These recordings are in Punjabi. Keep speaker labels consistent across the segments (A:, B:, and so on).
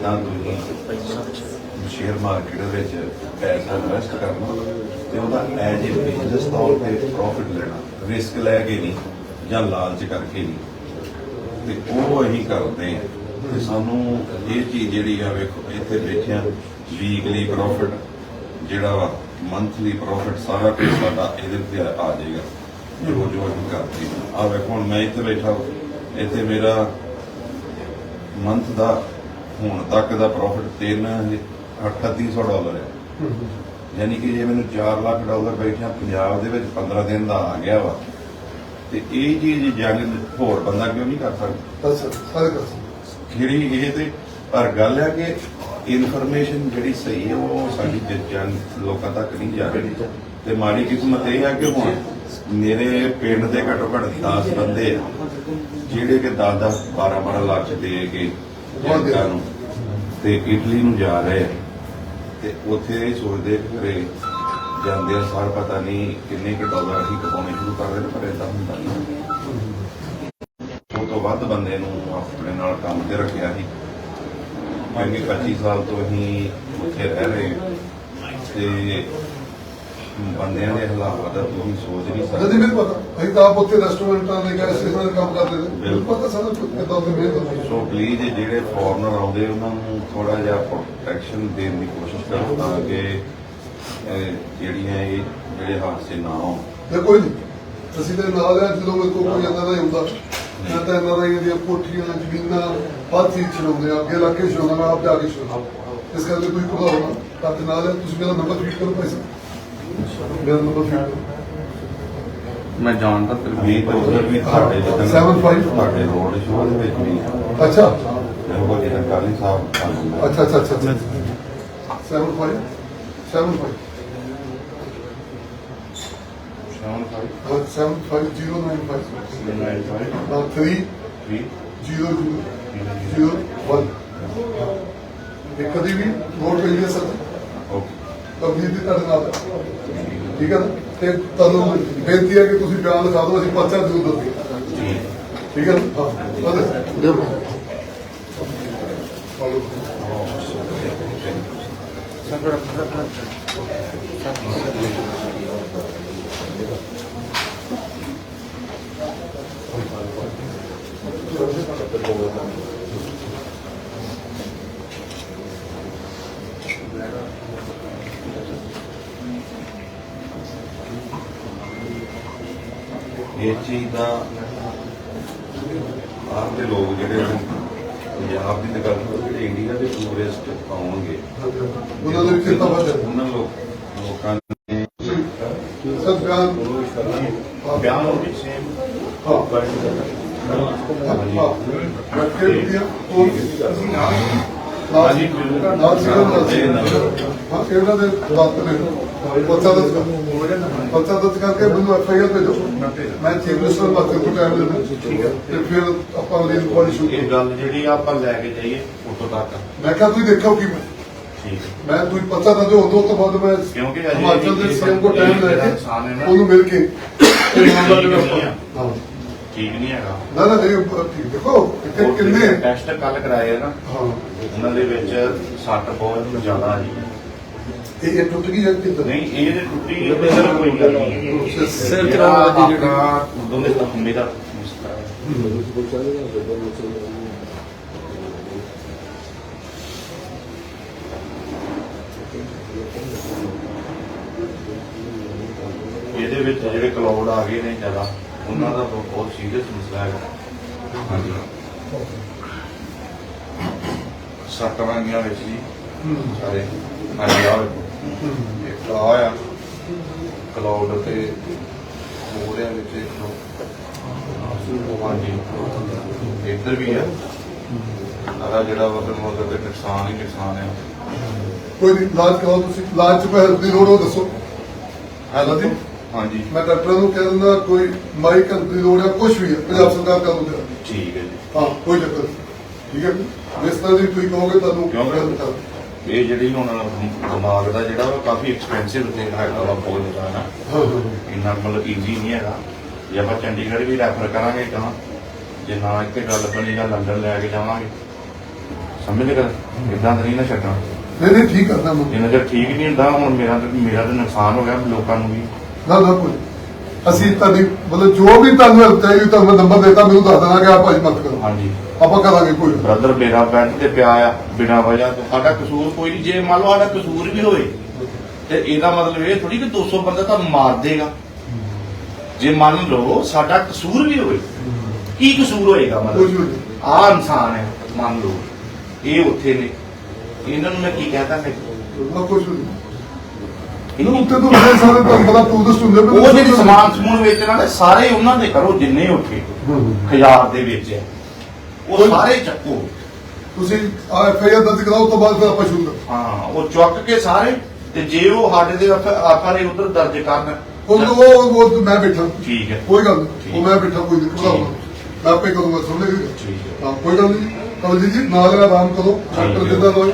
A: ਜਿੱਦਾਂ ਸ਼ੇਅਰ ਮਾਰਕੀਟ ਵਿੱਚ ਪੈਸਾ ਇਨਵੈਸਟ ਕਰਨਾ ਤੇ ਉਹਦਾ ਐਜ ਏ ਬਿਜ਼ਨਸ ਤੌਰ ਤੇ ਪ੍ਰੋਫਿਟ ਲੈਣਾ ਰਿਸਕ ਲੈ ਕੇ ਨਹੀਂ ਜਾਂ ਲਾਲਚ ਕਰਕੇ ਨਹੀਂ। ਤੇ ਉਹ ਅਸੀਂ ਕਰਦੇ ਹਾਂ ਤੇ ਸਾਨੂੰ ਇਹ ਚੀਜ਼ ਜਿਹੜੀ ਆ ਵੇਖੋ ਇੱਥੇ ਦੇਖਿਆ ਵੀਕਲੀ ਪ੍ਰੋਫਿਟ ਜਿਹੜਾ ਵਾ ਮੰਥਲੀ ਪ੍ਰੋਫਿਟ ਸਾਰਾ ਕੁਝ ਸਾਡਾ ਇਹਦੇ ਤੇ ਆ ਜਾਏਗਾ। ਜੋ ਜੋ ਅਸੀਂ ਕਰਦੇ ਆ ਵੇਖੋ ਹੁਣ ਮੈਂ ਇੱਥੇ ਬੈਠਾ ਇੱਥੇ ਮੇਰਾ ਮੰਥ ਦਾ ਹੁਣ ਤੱਕ ਦਾ ਪ੍ਰੋਫਿਟ 3 3800 ਡਾਲਰ ਹੈ। ਯਾਨੀ ਕਿ ਜੇ ਮੈਨੂੰ 4 ਲੱਖ ਡਾਲਰ ਬੈਠਿਆ ਪੰਜਾਬ ਦੇ ਵਿੱਚ 15 ਦਿਨ ਦਾ ਆ ਗਿਆ ਵਾ। ਤੇ ਇਹ ਚੀਜ਼ ਜਨ ਹੋਰ ਬੰਦਾ ਕਿਉਂ ਨਹੀਂ ਕਰ ਸਕਦਾ?
B: ਸਾਰੇ
A: ਇਹ ਤੇ ਪਰ ਗੱਲ ਹੈ ਕਿ ਇਨਫੋਰਮੇਸ਼ਨ ਜਿਹੜੀ ਸਹੀ ਹੈ ਉਹ ਸਾਡੀ ਜ- ਜਨ ਲੋਕਾਂ ਤੱਕ ਨਹੀਂ ਜਾ ਰਹੀ। ਤੇ ਮਾੜੀ ਕਿਸਮਤ ਇਹ ਹੈ ਕਿ ਹੁਣ ਮੇਰੇ ਪਿੰਡ ਦੇ ਘੱਟੋ ਘੱਟ 10 ਬੰਦੇ ਆ ਜਿਹੜੇ ਕਿ 10 10 12 12 ਲੱਖ ਦੇ ਕੇ ਜਨਤਾ ਨੂੰ। ਤੇ ਇਟਲੀ ਨੂੰ ਜਾ ਰਹੇ ਆ। ਤੇ ਉੱਥੇ ਇਹ ਸੋਚਦੇ ਕਿ ਘਰੇ ਜਾਂਦੇ ਆ, ਸਾਰ ਪਤਾ ਨਹੀਂ ਕਿੰਨੇ ਕੁ ਡਾਲਰ ਅਸੀਂ ਕਮਾਉਣੇ ਸ਼ੁਰੂ ਕਰ ਦੇਣ ਪਰ ਏਦਾਂ ਹੁੰਦਾ ਨਹੀਂ। ਉਹ ਤੋਂ ਵੱਧ ਬੰਦੇ ਨੂੰ ਆਪਣੇ ਨਾਲ ਕੰਮ ਤੇ ਰੱਖਿਆ ਸੀ। ਕਿਉਂਕਿ 25 ਸਾਲ ਤੋਂ ਅਸੀਂ ਉੱਥੇ ਰਹਿ ਰਹੇ। ਤੇ ਬੰਦਿਆਂ ਦੇ ਹਾਲਾਤ ਦਾ ਤੁਸੀਂ ਸੋਚ ਨਹੀਂ
B: ਨਹੀਂ
A: ਸਕਦੇ
B: ਮੈਨੂੰ ਪਤਾ। ਅਸੀਂ ਤਾਂ ਆਪ ਉੱਥੇ ਰੈਸਟੋਰੈਂਟਾਂ ਦੇ ਗੈਸ ਸਟੇਸ਼ਨਾਂ ਦੇ ਕੰਮ ਕਰਦੇ ਨੇ ਮੈਨੂੰ ਪਤਾ ਕੁਝ ਕਿੱਦਾਂ ਉੱਥੇ ਮਿਹਨਤ ਹੁੰਦੀ
A: ਸੋ ਪਲੀਜ਼ ਜਿਹੜੇ ਫੋਰਨਰ ਆਉਂਦੇ ਉਹਨਾਂ ਨੂੰ ਥੋੜਾ ਜਿਹਾ ਪ੍ਰੋਟੈਕਸ਼ਨ ਦੇਣ ਦੀ ਕੋਸ਼ਿਸ਼ ਕਰੋ ਤਾਂ ਕਿ ਜਿਹੜੀਆਂ ਇਹ ਜਿਹੜੇ ਹਾਦਸੇ ਨਾ ਹੋਣ।
B: ਤੇ ਕੋਈ ਨਹੀਂ। ਅਸੀਂ ਤੇ ਨਾਲ ਆ ਜਦੋਂ ਕੋਈ ਏਦਾਂ ਦਾ ਹੀ ਹੁੰਦਾ। ਮੈਂ ਤਾਂ ਇਹਨਾਂ ਰਾਈਆਂ ਦੀਆਂ ਕੋਠੀਆਂ ਜ਼ਮੀਨਾਂ ਹਰ ਚੀਜ਼ ਛਡਾਉਂਦੇ ਆ ਅੱਗੇ ਲਾ ਕੇ ਛਡਾਉਂਦਾ ਮੈਂ ਆਪ ਜਾ ਕੇ ਛਡਾਉਂਦਾ। ਇਸ ਕਰਕੇ ਤੁਸੀਂ ਕੋਲ ਹੋਣਾ ਤਾਂ ਨਾਲ ਤੁਸੀਂ ਮੇਰਾ ਨੰਬਰ ਫੀਡ ਕਰੋ ਪੈਸਾ ਮੇਰਾ ਕਰੋ
C: ਮੈਂ ਜਾਣਦਾ ਫਿਰ
A: ਵੀ ਤਾਂ ਉਧਰ ਵੀ ਤੁਹਾਡੇ ਜਿੱਦਾਂ
B: Seven five.
A: ਤੁਹਾਡੇ ਰੋਡ ਸ਼ੋਅ ਦੇ ਵਿੱਚ ਵੀ
B: ਅੱਛਾ।
A: ਉਹ ਜਿਹੜਾ ਕਾਲੀ ਸਾਹਿਬ
B: ਅੱਛਾ ਅੱਛਾ ਅੱਛਾ ਅੱਛਾ। 75 75
C: ਸ਼ਾਮ ਫਾਈਵ
B: 75095
C: ਨਾਈਨ ਫਾਈਵ
B: ਨਾਲ 3
C: ਥ੍ਰੀ
B: 0 0 1 ਇਹ ਕਦੀ ਵੀ ਵੋਟ ਪਈ ਹੈ ਸਰ ਦੀ ਤੁਹਾਡੇ ਨਾਲ। ਠੀਕ ਹੈ ਨਾ? ਤੇ ਤੁਹਾਨੂੰ ਬੇਨਤੀ ਹੈ ਕਿ ਤੁਸੀਂ ਬਿਆਨ ਲਿਖਾ ਦਿਓ, ਅਸੀਂ ਪਰਚਾ ਜ਼ਰੂਰ ਦਵਾਂਗੇ। ਠੀਕ ਹੈ ਨਾ? ਹਾਂ ਉਹਦੇ ਦਿਓ ਫੋਲੋ
A: ਇਹ ਚੀਜ਼ ਦਾ ਬਾਹਰ ਦੇ ਲੋਕ ਜਿਹੜੇ ਨੇ ਪੰਜਾਬ ਦੀ ਤਾਂ ਗੱਲ ਕਰੋ ਜਿਹੜੇ ਇੰਡੀਆ ਦੇ ਟੂਰਿਸਟ ਆਉਣਗੇ।
B: ਉਹਨਾਂ ਦੇ ਵਿੱਚ ਕਿੰਨਾ ਵਾਧਾ
A: ਉਹਨਾਂ ਲੋਕ ਲੋਕਾਂ ਨੇ
B: ਸਰ ਬਿਆਨ
C: ਬਿਆਨ ਹੋ ਗਈ ਸੇਮ
B: ਹਾਂ। ਹਾਂ ਰੱਖੇ ਦਿਆ ਉਹ ਨਾਲ
C: ਹਾਂਜੀ,
B: ਨਾਲ ਸਿਰੋਂ
A: ਦੇ।
B: ਹਾਂ ਇਹਨਾਂ ਦੇ ਬਾਤ ਨੇ ਪੱਤਾ ਦਸ ਪੱਤਾ ਦਸ ਕਰਕੇ ਮੈਨੂੰ ਐਫ ਆਈ ਆਰ ਭੇਜੋ ਮੈਂ ਚੀਫ ਮਿਨਿਸਟਰ ਨੂੰ ਬਾਤ ਕਰੂ ਟਾਈਮ ਲੈਣਾ ਠੀਕ ਹੈ ਤੇ ਫਿਰ ਆਪਾਂ ਉਹਦੀ ਇਨਕੁਆਇਰੀ ਸ਼ੁਰੂ
C: ਇਹ ਗੱਲ ਜਿਹੜੀ ਆਪਾਂ ਲੈ ਕੇ ਜਾਈਏ ਉਤੋਂ ਤੱਕ
B: ਮੈਂ ਕਿਹਾ ਤੁਸੀਂ ਦੇਖੋ ਕੀ ਮੈਂ ਮੈਂ ਤੁਸੀਂ ਪੱਤਾ ਦਾ ਦਿਓ ਉਦੋਂ ਤੋਂ ਬਾਅਦ ਮੈਂ
C: ਕਿਉਂਕਿ ਅਜੇ
B: ਹਿਮਾਚਲ ਦੇ ਸੀਐਮ ਕੋ ਟਾਈਮ ਲੈ ਕੇ
C: ਨਾ,
B: ਉਹਨੂੰ ਮਿਲ ਕੇ। ਹਾਂ
C: ਠੀਕ ਨਹੀਂ ਹੈਗਾ।
B: ਨਾ ਨਾ ਨਹੀਂ ਉਹ ਠੀਕ ਦੇਖੋ ਇੱਥੇ ਕਿੰਨੇ
C: ਟੈਸਟ ਕੱਲ ਕਰਾਏ ਆ ਨਾ
B: ਹਾਂ।
C: ਉਹਨਾਂ ਦੇ ਵਿੱਚ ਸੱਟ ਬਹੁਤ ਜ਼ਿਆਦਾ ਆ ਜੀ
B: ਇਹ ਇਹ ਟੁੱਟ ਗਈ ਜਾਂ ਕਿੱਦਾਂ
C: ਨਹੀਂ ਇਹ ਤੇ ਟੁੱਟੀ ਇਹ ਤਾਂ ਕੋਈ ਗੱਲ ਨਹੀਂ
B: ਸਿਰ
C: ਜਿਹੜਾ ਆਪਣਾ ਦੋਨੇ ਖੰਬੇ ਦਾ ਮੁਸਕਰਾ ਇਹਦੇ ਵਿੱਚ ਜਿਹੜੇ ਕਲਾਉਡ ਆ ਗਏ ਨੇ ਜ਼ਿਆਦਾ। ਉਹਨਾਂ ਦਾ ਬਹੁਤ- ਸੀਰੀਅਸ ਮਸਲਾ ਹੈ ਹਾਂਜੀ। ਸੱਟ ਵਾਂਗੀਆਂ ਵਿੱਚ ਜੀ ਸਾਰੇ ਹਾਂਜੀ ਆ ਇੱਕ ਆ ਆ ਕਲਾਉਡ ਤੇ ਮੋਰਿਆਂ ਵਿੱਚ ਇੱਕ ਹਾਂਜੀ। ਇੱਧਰ ਵੀ ਆ। ਸਾਰਾ ਜਿਹੜਾ ਵਕਰ ਮਗਰ ਤੇ ਨੁਕਸਾਨ ਹੀ ਨੁਕਸਾਨ ਹੈ
B: ਕੋਈ ਨਹੀਂ ਇਲਾਜ ਕਰਾਓ ਤੁਸੀਂ। ਇਲਾਜ ਚ ਪੈਸੇ ਦੀ ਲੋੜ ਹੋ ਦੱਸੋ।
C: ਹੈਲੋ ਜੀ। ਹਾਂਜੀ।
B: ਮੈਂ ਡਾਕਟਰ ਨੂੰ ਕਹਿ ਦਿੰਦਾ ਕੋਈ ਮਾਈਕ ਦੀ ਲੋੜ ਹੈ ਕੁਝ ਵੀ ਹੈ ਪੰਜਾਬ ਸਰਕਾਰ ਕਰ ਦੂਗਾ
C: ਠੀਕ ਹੈ ਜੀ।
B: ਹਾਂ ਕੋਈ ਚੱਕਰ ਨਹੀਂ। ਠੀਕ ਹੈ ਜਿਸ ਤਰ੍ਹਾਂ ਦੀ ਤੁਸੀਂ ਕਹੋਗੇ ਤੁਹਾਨੂੰ
C: ਕਿਉਂਕਿ
B: ਗੱਲ ਕਰ
C: ਇਹ ਜਿਹੜੀ ਹੁਣ ਦਿਮਾਗ ਦਾ ਜਿਹੜਾ ਉਹ ਕਾਫੀ ਐਕਸਪੈਂਸਿਵ ਤੇ ਹੈਗਾ ਵਾ ਬਹੁਤ ਜ਼ਿਆਦਾ ਨਾ।
B: ਹਾਂ ਹਾਂ।
C: ਇੰਨਾ ਮਤਲਬ ਈਜ਼ੀ ਨਹੀਂ ਹੈਗਾ। ਜੇ ਆਪਾਂ ਚੰਡੀਗੜ੍ਹ ਵੀ ਰੈਫਰ ਕਰਾਂਗੇ ਤਾਂ ਜੇ ਨਾ ਇੱਥੇ ਗੱਲ ਬਣੀ ਜਾਂ ਲੰਡਨ ਲੈ ਕੇ ਜਾਵਾਂਗੇ। ਸਮਝ ਗਏ? ਇਦਾਂ ਤਾਂ ਨਹੀਂ ਨਾ ਛੱਡਣਾ।
B: ਨਹੀਂ ਨਹੀਂ ਠੀਕ ਕਰਦਾ ਮੈਂ
C: ਜਿੰਨਾ ਚਿਰ ਠੀਕ ਨਹੀਂ ਹੁੰਦਾ ਹੁਣ ਮੇਰਾ ਤਾਂ ਮੇਰਾ ਤਾਂ ਨੁਕਸਾਨ ਹੋ ਗਿਆ ਲੋਕਾਂ ਨੂੰ ਵੀ।
B: ਨਾ ਨਾ ਕੋਈ। ਅਸੀਂ ਤੁਹਾਡੀ ਮਤਲਬ ਜੋ ਵੀ ਤੁਹਾਨੂੰ ਹੈਲਪ ਚਾਹੀਦੀ ਤੁਹਾਨੂੰ ਮੈਂ ਨੰਬਰ ਦਿੱਤਾ ਮੈਨੂੰ ਦੱਸ ਦੇਣਾ ਕਿ ਆਪ ਭਾਈ ਮਤ ਕਰੋ।
C: ਹਾਂਜੀ।
B: ਆਪਾਂ ਕਰਾਂਗੇ ਕੋਈ ਗੱਲ।
C: ਬ੍ਰਦਰ ਮੇਰਾ ਬੈੱਡ ਤੇ ਪਿਆ ਆ ਬਿਨਾਂ ਵਜ੍ਹਾ ਤੋਂ। ਸਾਡਾ ਕਸੂਰ ਕੋਈ ਨਹੀਂ ਜੇ ਮੰਨ ਲਓ ਸਾਡਾ ਕਸੂਰ ਵੀ ਹੋਵੇ ਤੇ ਇਹਦਾ ਮਤਲਬ ਇਹ ਥੋੜੀ ਕਿ 200 ਬੰਦਾ ਤੁਹਾਨੂੰ ਮਾਰ ਦੇਗਾ। ਜੇ ਮੰਨ ਲਓ ਸਾਡਾ ਕਸੂਰ ਵੀ ਹੋਵੇ ਕੀ ਕਸੂਰ ਹੋਏਗਾ
B: ਕੁਝ ਵੀ
C: ਮਤਲਬ
B: ਨਹੀਂ।
C: ਆ ਇਨਸਾਨ ਹੈ ਮੰਨ ਲਓ। ਇਹ ਉੱਥੇ ਨੇ। ਇਹਨਾਂ ਨੂੰ ਮੈਂ ਕੀ ਕਹਤਾ ਮੈਂ
B: ਨਾ ਕੁਝ ਵੀ ਨਹੀਂ। ਨਾ ਉੱਤੇ ਤੋਂ ਬੜੇ ਸਾਰੇ ਤੁਹਾਨੂੰ ਪਤਾ ਟੂਰਿਸਟ ਹੁੰਦੇ ਪਏ ਨੇ।
C: ਉਹ ਜਿਹੜੀ ਸਮਾਨ ਸਮੂਨ ਵੇਚਣ ਵਾਲੇ ਸਾਰੇ ਉਹਨਾਂ ਦੇ ਕਰੋ ਜਿੰਨੇ ਉੱਥੇ। ਹਜ਼ਾਰ ਦੇ ਵਿੱਚ ਹੈ ਉਹ ਸਾਰੇ ਚੱਕੋ।
B: ਤੁਸੀਂ ਆ ਐਫਆਈਆਰ ਦਰਜ ਕਰਾਓ ਤੋਂ ਬਾਅਦ ਫਿਰ ਆਪਾਂ ਸ਼ੁਰੂ ਕਰਾਂਗੇ।
C: ਹਾਂ ਉਹ ਚੁੱਕ ਕੇ ਸਾਰੇ ਤੇ ਜੇ ਉਹ ਸਾਡੇ ਦੇ ਆਖਾਂ ਨੇ ਉਧਰ ਦਰਜ ਕਰਨ
B: ਉਹ ਉਹ ਉਹ ਮੈਂ ਬੈਠਾ।
C: ਠੀਕ ਹੈ।
B: ਕੋਈ ਗੱਲ ਨਹੀਂ। ਉਹ ਮੈਂ ਬੈਠਾ ਕੋਈ ਨਹੀਂ ਕਰਾਉਣਾ ਮੈਂ ਆਪੇ ਕਰੂੰਗਾ ਸਮਝ ਗਏ?
C: ਠੀਕ ਹੈ।
B: ਹਾਂ ਕੋਈ ਗੱਲ ਨਹੀਂ। ਕਵਲਜੀਤ ਜੀ ਨਾਲ ਆਰਾਮ ਕਰੋ। ਡਾਕਟਰ ਜਿੱਦਾਂ ਲੋਏ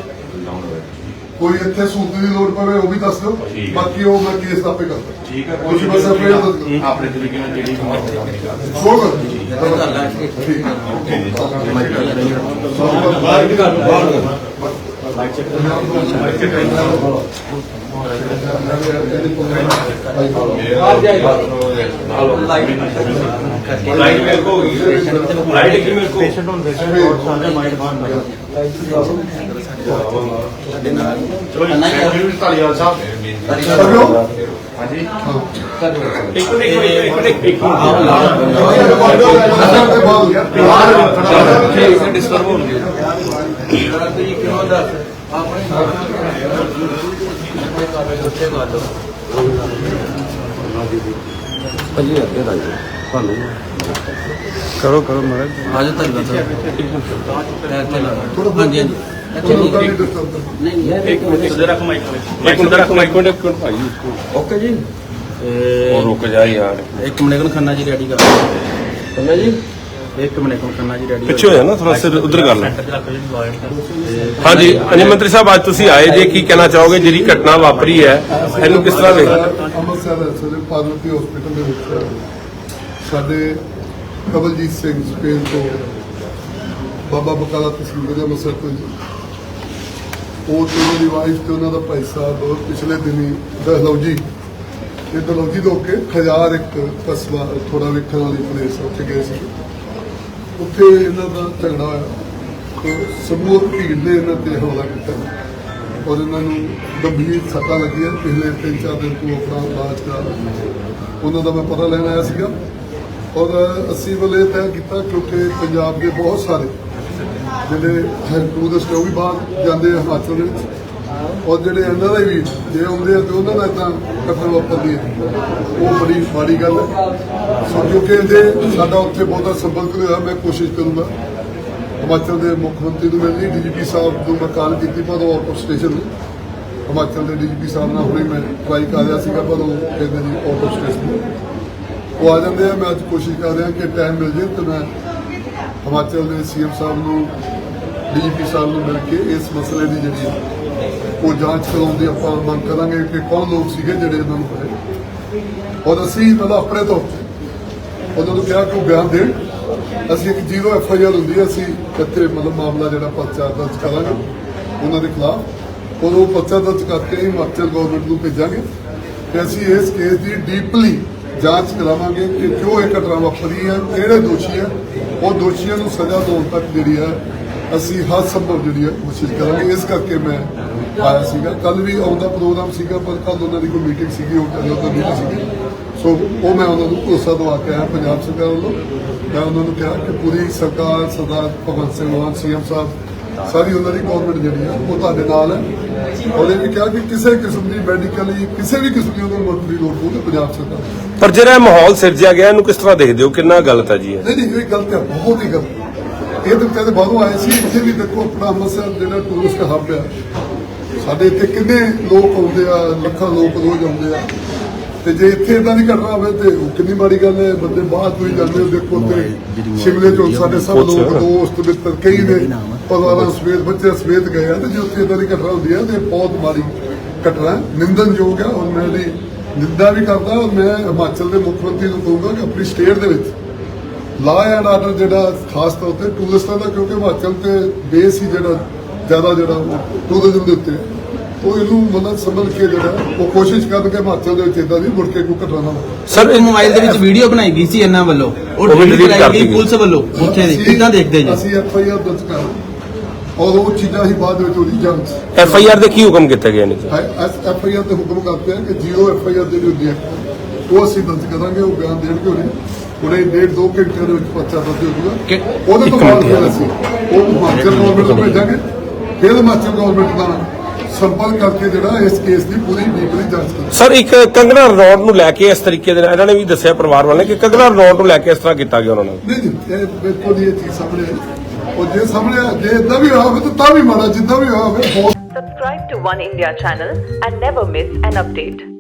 B: ਕੋਈ ਇੱਥੇ ਸੂਤ ਦੀ ਲੋੜ ਪਵੇ ਉਹ ਵੀ ਦੱਸ ਦਿਓ।
C: ਠੀਕ ਹੈ।
B: ਬਾਕੀ ਉਹ ਮੈਂ ਕੇਸ ਆਪੇ ਕਰਦਾ
C: ਠੀਕ ਹੈ
B: ਤੁਸੀਂ ਬਸ ਆਪਣੇ ਦਿਓ।
C: ਆਪਣੇ ਤਰੀਕੇ ਨਾਲ ਜਿਹੜੀ ਮਰਜ਼ੀ
B: ਸੋ ਕਰ ਠੀਕ ਹੈ।
D: ਲਾਈਟ ਮੇਰੇ ਕੋ ਹੋਗੀ ਲਾਈਟ ਕੀ ਮੇਰੇ ਕੋ ਪੇਸ਼ੈਂਟ ਹੁੰਦੇ ਸੀ ਔਰ ਸਾਡੇ ਮਾਈਂਡ ਬਾਹਰ
C: ਚਲੋ ਜੀ ਧਾਲੀਵਾਲ ਸਾਹਿਬ
B: ਅਗਿਓ
C: ਹਾਂਜੀ
D: ਇੱਕ ਮਿੰਟ ਇੱਕ ਮਿੰਟ ਇੱਕ ਮਿੰਟ ਡਿਸਟਰਬ ਹੋ ਗਿਆ
E: ਕਰੋ ਕਰੋ ਮਹਾਰਾਜ।
F: ਆਜੋ ਤੱਕ ਦਾ ਹਾਂਜੀ ਹਾਂਜੀ ਅੱਛਾ
B: ਲੋਕਾਂ
F: ਜੀ
B: ਦੀ disturb
F: ਨਹੀਂ ਨਹੀਂ
D: ਇੱਕ ਮਿੰਟ ਇੱਧਰ ਰੱਖ ਮਾਈਕ ਇੱਕ ਮਿੰਟ ਰੱਖ ਮਾਈਕ
E: ਮਿੰਟ ਇੱਕ ਮਿੰਟ ਭਾਈ
F: ਓਕੇ ਜੀ।
E: ਉਹ ਰੁਕ ਜਾ ਯਾਰ।
F: ਇੱਕ ਮਿੰਟ ਕੋਲ ਖੰਨਾ ਜੀ ਰੈਡੀ ਕਰ ਖੰਨਾ ਜੀ? ਇੱਕ ਮਿੰਟ ਕੋਲ ਖੰਨਾ ਜੀ ਰੈਡੀ
E: ਪਿੱਛੇ ਹੋ ਜਾ ਨਾ ਥੋੜਾ ਸਿਰ ਉਧਰ ਕਰ ਲੈ ਹਾਂਜੀ ਅਜੇ ਮੰਤਰੀ ਸਾਹਿਬ ਅੱਜ ਤੁਸੀਂ ਆਏ ਜੇ ਕੀ ਕਹਿਣਾ ਚਾਹੋਗੇ? ਜਿਹੜੀ ਘਟਨਾ ਵਾਪਰੀ ਹੈ ਇਹਨੂੰ ਕਿਸ ਤਰ੍ਹਾਂ ਵੇਖ
B: ਅੰਮ੍ਰਿਤਸਰ ਸਰੇ ਪਾਰਵਤੀ ਹਸਪੀਟਲ ਦੇ ਵਿੱਚ ਸਾਡੇ ਕਬਲਜੀਤ ਸਿੰਘ ਸਪੇਨ ਤੋਂ ਬਾਬਾ ਬਕਾਲਾ ਤਹਿਸੀਲ ਦੇ ਅੰਮ੍ਰਿਤਸਰ ਤੋਂ। ਉਹ ਤੇ ਉਹਨਾਂ ਦੀ ਵਾਈਫ ਤੇ ਉਹਨਾਂ ਦਾ ਭਾਈ ਸਾਹਿਬ ਪਿਛਲੇ ਦਿਨੀ ਦਹਲੌਜੀ ਤੇ ਦਹਲੌਜੀ ਤੋਂ ਕੇ ਖਜਾਰ ਇੱਕ ਕਸਬਾ ਥੋੜਾ ਵੇਖਣ ਵਾਲੀ ਪਲੇਸ ਉੱਥੇ ਗਏ ਸੀ। ਉੱਥੇ ਇਹਨਾਂ ਦਾ ਝਗੜਾ ਹੋਇਆ। ਤੇ ਸਮੂਹ ਭੀੜ ਨੇ ਇਹਨਾਂ ਤੇ ਹਮਲਾ ਕੀਤਾ। ਔਰ ਇਹਨਾਂ ਨੂੰ ਗੰਭੀਰ ਸੱਟਾਂ ਲੱਗੀਆਂ। ਪਿਛਲੇ 3-4 ਦਿਨ ਤੋਂ ਆਪਣਾ ਇਲਾਜ ਕਰ ਉਹਨਾਂ ਦਾ ਮੈਂ ਪਤਾ ਲੈਣ ਆਇਆ ਸੀਗਾ। ਔਰ ਅਸੀਂ ਵੱਲੇ ਤੈਅ ਕੀਤਾ ਕਿਉਂਕਿ ਪੰਜਾਬ ਦੇ ਬਹੁਤ ਸਾਰੇ ਜਿਹੜੇ ਟੂਰਿਸਟ ਉਹ ਵੀ ਬਾਹਰ ਜਾਂਦੇ ਆ ਹਿਮਾਚਲ ਦੇ ਵਿੱਚ। ਔਰ ਜਿਹੜੇ ਇਹਨਾਂ ਦੇ ਵੀ ਜੇ ਆਉਂਦੇ ਆ ਤੇ ਉਹਨਾਂ ਦਾ ਇਦਾਂ ਘਟਨਾ ਵਾਪਰਦੀ ਹੈ। ਉਹ ਬੜੀ ਮਾੜੀ ਗੱਲ ਹੈ। ਸੋ ਕਿਉਂਕਿ ਜੇ ਸਾਡਾ ਉੱਥੇ ਬਹੁਤਾ ਸੰਪਰਕ ਹੋਇਆ, ਮੈਂ ਕੋਸ਼ਿਸ਼ ਕਰੂੰਗਾ। ਹਿਮਾਚਲ ਦੇ ਮੁੱਖ ਮੰਤਰੀ ਨੂੰ ਮਿਲਣੀ, ਡੀਜੀਪੀ ਸਾਹਿਬ ਨੂੰ ਮੈਂ ਕਾਲ ਕੀਤੀ, ਪਰ ਉਹ ਆਊਟ ਆਫ ਸਟੇਸ਼ਨ ਨੇ। ਹਿਮਾਚਲ ਦੇ ਡੀਜੀਪੀ ਸਾਹਿਬ ਨਾਲ ਹੁਣੇ ਮੈਂ ਟਰਾਈ ਕਰ ਰਿਹਾ ਸੀਗਾ, ਪਰ ਉਹ ਕਹਿੰਦੇ ਜੀ ਆਊਟ ਸਟੇਸ਼ਨ ਉਹ ਆ ਜਾਂਦੇ ਆ, ਮੈਂ ਅੱਜ ਕੋਸ਼ਿਸ਼ ਕਰ ਰਿਹਾ ਕਿ ਟਾਈਮ ਮਿਲ ਜੇ ਤੇ ਮੈਂ ਹਿਮਾਚਲ ਦੇ ਸੀਐਮ ਸਾਹਿਬ ਨੂੰ, ਡੀਜੀਪੀ ਸਾਹਿਬ ਨੂੰ ਮਿਲ ਕੇ ਇਸ ਮਸਲੇ ਦੀ ਜਿਹੜੀ ਉਹ ਜਾਂਚ ਕਰਾਉਣ ਦੀ ਆਪਾਂ ਮੰਗ ਕਰਾਂਗੇ ਕਿ ਕੌਣ ਲੋਕ ਸੀਗੇ ਜਿਹੜੇ ਇਹਨਾਂ ਨੂੰ ਫੜੇ। ਔਰ ਅਸੀਂ ਮਤਲਬ ਆਪਣੇ ਤੋਂ, ਉਹਨਾਂ ਨੂੰ ਕਿਹਾ ਕਿ ਉਹ ਬਿਆਨ ਦੇਣ। ਅਸੀਂ ਇੱਕ ਜ਼ੀਰੋ ਐਫ ਆਈ ਆਰ ਹੁੰਦੀ ਹੈ, ਅਸੀਂ ਇੱਥੇ ਮਤਲਬ ਮਾਮਲਾ ਜਿਹੜਾ ਪਰਚਾ ਦਰਜ ਕਰਾਂਗੇ, ਉਹਨਾਂ ਦੇ ਖਿਲਾਫ। ਔਰ ਉਹ ਪਰਚਾ ਦਰਜ ਕਰਕੇ ਹਿਮਾਚਲ ਗਵਰਨਮੈਂਟ ਨੂੰ ਭੇਜਾਂਗੇ। ਕਿ ਅਸੀਂ ਇਸ ਕੇਸ ਦੀ ਡੀਪਲੀ ਜਾਂਚ ਕਰਾਵਾਂਗੇ ਕਿ ਕਿਉਂ ਇਹ ਘਟਨਾ ਵਾਪਰੀ ਹੈ, ਕਿਹੜੇ ਦੋਸ਼ੀ ਹੈ ਉਹ ਦੋਸ਼ੀਆਂ ਨੂੰ ਸਜ਼ਾ ਦਿਵਾਉਣ ਤੱਕ ਜਿਹੜੀ ਹੈ, ਅਸੀਂ ਹਰ ਸੰਭਵ ਜਿਹੜੀ ਹੈ ਕੋਸ਼ਿਸ਼ ਕਰਾਂਗੇ। ਇਸ ਕਰਕੇ ਮੈਂ ਆਇਆ ਸੀਗਾ। ਕੱਲ ਵੀ ਆਉਂਦਾ ਪ੍ਰੋਗਰਾਮ ਸੀਗਾ, ਪਰ ਕੱਲ ਉਹਨਾਂ ਦੀ ਕੋਈ ਮੀਟਿੰਗ ਸੀਗੀ, ਉਹ ਕਹਿੰਦੇ ਉਹ ਨਹੀਂ ਸੀਗੀ। ਸੋ ਉਹ ਮੈਂ ਉਹਨਾਂ ਨੂੰ ਭਰੋਸਾ ਦਵਾ ਕੇ ਆਇਆ ਪੰਜਾਬ ਸਰਕਾਰ ਵੱਲੋਂ। ਮੈਂ ਉਹਨਾਂ ਨੂੰ ਕਿਹਾ ਕਿ ਪੂਰੀ ਸਰਕਾਰ, ਸਰਦਾਰ ਭਗਵੰਤ ਸਿੰਘ ਮਾਨ, ਸੀਐਮ ਸਾਹਿਬ ਸਾਰੀ ਉਹਨਾਂ ਦੀ ਗਵਰਨਮੈਂਟ ਜਿਹੜੀ ਹੈ ਉਹ ਤੁਹਾਡੇ ਨਾਲ ਹੈ। ਉਹਨੇ ਵੀ ਕਿਹਾ ਕਿ ਕਿਸੇ ਕਿਸਮ ਦੀ ਮੈਡੀਕਲ ਕਿਸੇ ਵੀ ਕਿਸਮ ਦੀ ਉਹਨਾਂ ਨੂੰ ਮਦਦ ਦੀ ਲੋੜ ਹੋਵੇ ਪੰਜਾਬ ਸਰਕਾਰ
E: ਪਰ ਜਿਹੜਾ ਮਾਹੌਲ ਸਿਰਜਿਆ ਗਿਆ ਇਹਨੂੰ ਕਿਸ ਤਰ੍ਹਾਂ ਦੇਖਦੇ ਹੋ? ਕਿੰਨਾ ਗਲਤ ਹੈ ਜੀ ਇਹ?
B: ਨਹੀਂ ਨਹੀਂ ਇਹ ਗਲਤ ਹੈ ਬਹੁਤ ਹੀ ਗਲਤ ਇਹ ਤਾਂ ਕਹਿੰਦੇ ਬਾਹਰੋਂ ਆਏ ਸੀ ਇੱਥੇ ਵੀ ਦੇਖੋ ਆਪਣਾ ਅੰਮ੍ਰਿਤਸਰ ਜਿਹੜਾ ਟੂਰਿਸਟ ਹੱਬ ਆ। ਸਾਡੇ ਇੱਥੇ ਕਿੰਨੇ ਲੋਕ ਆਉਂਦੇ ਆ ਲੱਖਾਂ ਲੋਕ ਰੋਜ਼ ਆਉਂਦੇ ਆ। ਤੇ ਜੇ ਇੱਥੇ ਇਦਾਂ ਦੀ ਘਟਨਾ ਹੋਵੇ ਤੇ ਉਹ ਕਿੰਨੀ ਮਾੜੀ ਗੱਲ ਹੈ ਬੰਦੇ ਬਾਹਰ ਤੋਂ ਹੀ ਜਾਂਦੇ ਹੋ ਦੇਖੋ ਤੇ ਸ਼ਿਮਲੇ ਚੋਂ ਸਾਡੇ ਸਭ ਲੋਕ ਦੋਸਤ ਮਿੱਤਰ ਕਈ ਨੇ ਪਰਿਵਾਰਾਂ ਸਮੇਤ ਬੱਚੇ ਸਮੇਤ ਗਏ ਆ ਤੇ ਜੇ ਉੱਥੇ ਇਦਾਂ ਦੀ ਘਟਨਾ ਹੁੰਦੀ ਆ ਤੇ ਬਹੁਤ ਮਾੜੀ ਘਟਨਾ ਹੈ, ਨਿੰਦਣਯੋਗ ਹੈ ਔਰ ਮੈਂ ਇਹਦੀ ਨਿੰਦਾ ਵੀ ਕਰਦਾ ਔਰ ਮੈਂ ਹਿਮਾਚਲ ਦੇ ਮੁੱਖ ਮੰਤਰੀ ਨੂੰ ਕਹੂੰਗਾ ਕਿ ਆਪਣੀ ਸਟੇਟ ਦੇ ਵਿੱਚ ਲਾ ਐਂਡ ਆਰਡਰ ਜਿਹੜਾ ਖਾਸ ਤੌਰ ਤੇ ਟੂਰਿਸਟਾਂ ਦਾ ਕਿਉਂਕਿ ਹਿਮਾਚਲ ਤੇ ਬੇਸ ਹੀ ਜਿਹੜਾ ਜ਼ਿਆਦਾ ਜਿਹੜਾ ਟੂਰਿਜ਼ਮ ਦੇ ਉੱਤੇ ਉਹ ਇਹਨੂੰ ਮਤਲਬ ਸਮਝ ਕੇ ਜਿਹੜਾ ਉਹ ਕੋਸ਼ਿਸ਼ ਕਰਨ ਕਿ ਹਿਮਾਚਲ ਦੇ ਵਿੱਚ ਇਦਾਂ ਦੀ ਮੁੜ ਕੇ ਕੋਈ ਘਟਨਾ ਨਾ ਹੋਵੇ।
F: ਸਰ ਇਹ ਮੋਬਾਈਲ ਦੇ ਵਿੱਚ ਵੀਡੀਓ ਬਣਾਈ ਗਈ ਸੀ ਇਹਨਾਂ ਵੱਲੋਂ। ਉਹ
E: ਵੀ
F: ਡਿਲੀਟ
E: delete
F: ਗਈ। ਪੁਲਿਸ ਵੱਲੋਂ ਉੱਥੇ ਦੀ
B: ਅਸੀਂ-
F: ਕਿੱਦਾਂ ਦੇਖਦੇ ਜੀ?
B: ਅਸੀਂ ਐਫ ਆਈ ਆਰ ਦਰਜ ਕਰ ਔਰ ਉਹ ਚੀਜ਼ਾਂ ਹੀ ਬਾਅਦ ਵਿੱਚ ਉਹਦੀ ਜਾਂਚ
E: ਐਫ ਆਈ ਆਰ ਦੇ ਕੀ ਹੁਕਮ ਕੀਤੇ ਗਏ ਨੇ ਜੀ
B: ਐਫ ਆਈ ਆਰ ਤੇ ਹੁਕਮ ਕਰਦੇ ਆ ਕਿ ਜੀਓ ਐਫ ਆਈ ਆਰ ਜਿਹੜੀ ਹੁੰਦੀ ਹੈ। ਉਹ ਅਸੀਂ ਦਰਜ ਕਰਾਂਗੇ ਉਹ ਬਿਆਨ ਦੇਣਗੇ ਉਹਨੇ। ਹੁਣੇ ਡੇਢ ਦੋ ਘੰਟਿਆਂ ਦੇ ਵਿੱਚ ਪਰਚਾ ਦਰਜ ਹੋ ਜਾਊਗਾ।
F: ਕਿ-
B: ਉਹਦੇ ਤੋਂ
E: ਇੱਕ
B: ਬਾਅਦ ਅਸੀਂ ਉਹ ਹਿਮਾਚਲ ਗਵਰਨਮੈਂਟ ਨੂੰ ਭੇਜਾਂਗੇ। ਫਿਰ ਹਿਮਾਚਲ ਗਵਰਨਮੈਂਟ ਦਾ ਸੰਪਰਕ ਕਰਕੇ ਜਿਹੜਾ ਇਸ ਕੇਸ ਦੀ ਪੂਰੀ ਡੀਪਲੀ ਜਾਂਚ ਕਰਾਂਗੇ
E: ਸਰ ਇੱਕ ਕੰਗਨਾ ਰਣੌਤ ਨੂੰ ਲੈ ਕੇ ਇਸ ਤਰੀਕੇ ਦੇ ਨਾਲ ਇਹਨਾਂ ਨੇ ਵੀ ਦੱਸਿਆ ਪਰਿਵਾਰ ਵਾਲਿਆਂ ਨੇ ਕਿ ਕੰਗਨਾ ਰਣੌਤ ਨੂੰ ਲੈ ਕੇ ਇਸ ਤਰ੍ਹਾਂ ਕੀਤਾ ਗਿਆ ਉਹਨਾਂ ਨਾਲ
B: ਨਹੀਂ ਜੀ ਇਹ ਬਿਲਕੁਲ ਨਹੀਂ ਇਹ ਚੀਜ਼ ਸਾਹਮਣੇ ਆਈ। ਉਹ ਜੇ ਸਾਹਮਣੇ ਆ- ਜੇ ਇਦਾਂ ਵੀ ਹੋਵੇ ਤਾਂ ਤਾਂ ਵੀ ਮਾੜਾ ਜਿੱਦਾਂ ਵੀ ਹੋਇਆ ਹੋਵੇ ਬਹੁਤ
G: Subscribe to One India channel and never miss an update.